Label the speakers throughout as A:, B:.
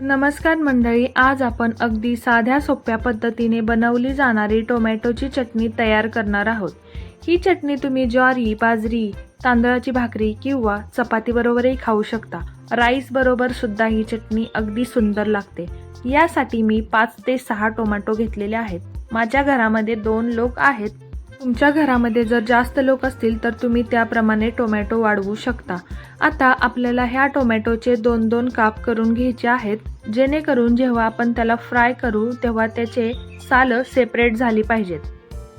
A: नमस्कार मंडळी आज आपण अगदी साध्या सोप्या पद्धतीने बनवली जाणारी टोमॅटोची चटणी तयार करणार आहोत. ही चटणी तुम्ही ज्वारी बाजरी तांदळाची भाकरी किंवा चपातीबरोबरही खाऊ शकता. राईस बरोबर सुद्धा ही चटणी अगदी सुंदर लागते. यासाठी मी पाच ते सहा टोमॅटो घेतलेले आहेत. माझ्या घरामध्ये दोन लोक आहेत. तुमच्या घरामध्ये जर जास्त लोक असतील तर तुम्ही त्याप्रमाणे टोमॅटो वाढवू शकता. आता आपल्याला ह्या टोमॅटोचे दोन दोन काप करून घ्यायचे आहेत. जेणेकरून जेव्हा आपण त्याला फ्राय करू तेव्हा त्याचे सालं सेपरेट झाली पाहिजेत.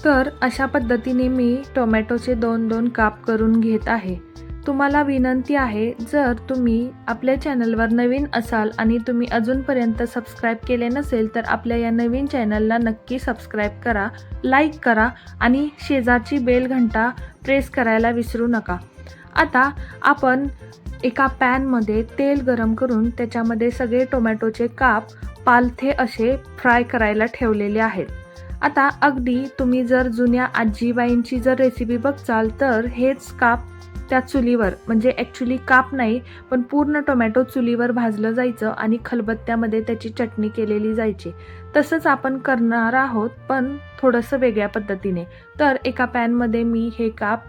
A: तर अशा पद्धतीने मी टोमॅटोचे दोन दोन काप करून घेत आहे. तुम्हाला विनंती आहे जर तुम्ही आपल्या चॅनलवर नवीन असाल आणि तुम्ही अजूनपर्यंत सबस्क्राईब केले नसेल तर आपल्या या नवीन चॅनलला नक्की सबस्क्राईब करा लाईक करा आणि शेजारची बेल घंटा प्रेस करायला विसरू नका. आता आपण एका पॅनमध्ये तेल गरम करून त्याच्यामध्ये सगळे टोमॅटोचे काप पालथे असे फ्राय करायला ठेवलेले आहेत. आता अगदी तुम्ही जर जुन्या आजीबाईंची जर रेसिपी बघचाल तर हेच काप त्या चुलीवर म्हणजे ॲक्च्युली काप नाही पण पूर्ण टोमॅटो चुलीवर भाजलं जायचं आणि खलबत्त्यामध्ये त्याची चटणी केलेली जायची. तसंच आपण करणार आहोत पण थोडंसं वेगळ्या पद्धतीने. तर एका पॅनमध्ये मी हे काप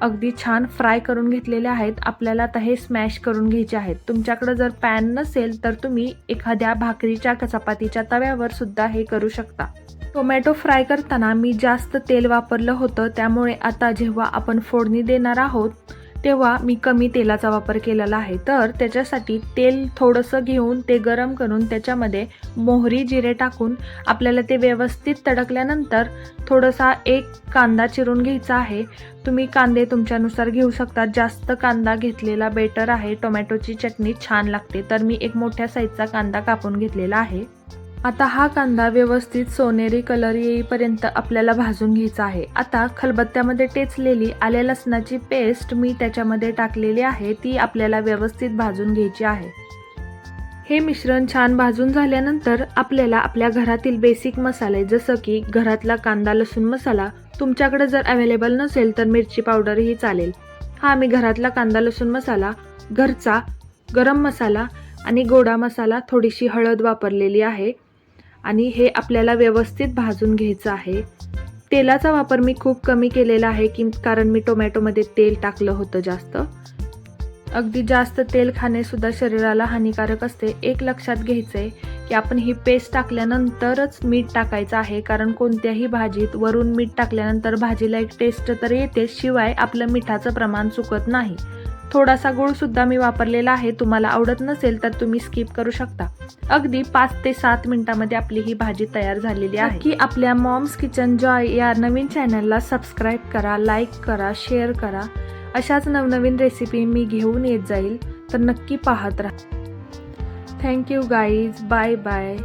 A: अगदी छान फ्राय करून घेतलेले आहेत. आपल्याला आता हे स्मॅश करून घ्यायचे आहेत. तुमच्याकडं जर पॅन नसेल तर तुम्ही एखाद्या भाकरीच्या चपातीच्या तव्यावर सुद्धा हे करू शकता. टोमॅटो फ्राय करताना मी जास्त तेल वापरलं होतं त्यामुळे आता जेव्हा आपण फोडणी देणार आहोत तेव्हा मी कमी तेलाचा वापर केलेला आहे. तर त्याच्यासाठी तेल थोडंसं घेऊन ते गरम करून त्याच्यामध्ये मोहरी जिरे टाकून आपल्याला ते व्यवस्थित तडकल्यानंतर थोडासा एक कांदा चिरून घ्यायचा आहे. तुम्ही कांदे तुमच्यानुसार घेऊ शकता. जास्त कांदा घेतलेला बेटर आहे. टोमॅटोची चटणी छान लागते. तर मी एक मोठ्या साईजचा कांदा कापून घेतलेला आहे. आता हा कांदा व्यवस्थित सोनेरी कलर येईपर्यंत आपल्याला भाजून घ्यायचा आहे. आता खलबत्त्यामध्ये टेचलेली आल्या लसणाची पेस्ट मी त्याच्यामध्ये टाकलेली आहे ती आपल्याला व्यवस्थित भाजून घ्यायची आहे. हे मिश्रण छान भाजून झाल्यानंतर आपल्याला आपल्या घरातील बेसिक मसाले जसं की घरातला कांदा लसूण मसाला तुमच्याकडे जर अवेलेबल नसेल तर मिरची पावडरही चालेल. हा मी घरातला कांदा लसूण मसाला घरचा गरम मसाला आणि गोडा मसाला थोडीशी हळद वापरलेली आहे. आणि हे आपल्याला व्यवस्थित भाजून घ्यायचं आहे. तेलाचा वापर मी खूप कमी केलेला आहे की कारण मी टोमॅटोमध्ये तेल टाकलं होतं जास्त. अगदी जास्त तेल खाणेसुद्धा शरीराला हानिकारक असते. एक लक्षात घ्यायचं आहे की आपण ही पेस्ट टाकल्यानंतरच मीठ टाकायचं आहे. कारण कोणत्याही भाजीत वरून मीठ टाकल्यानंतर भाजीला एक टेस्ट तर येते. शिवाय आपलं मिठाचं प्रमाण चुकत नाही. थोडासा गुळ सुद्धा मी वापरलेला आहे. तुम्हाला आवडत नसेल तर तुम्ही स्किप करू शकता. अगदी पाच ते सात मिनिटामध्ये आपली ही भाजी तयार झालेली आहे. की आपल्या मॉम्स किचन जॉय या नवीन चॅनलला सबस्क्राईब करा लाईक करा शेअर करा. अशाच नवनवीन रेसिपी मी घेऊन येत जाईल. तर नक्की पाहत राहा. Thank you guys bye bye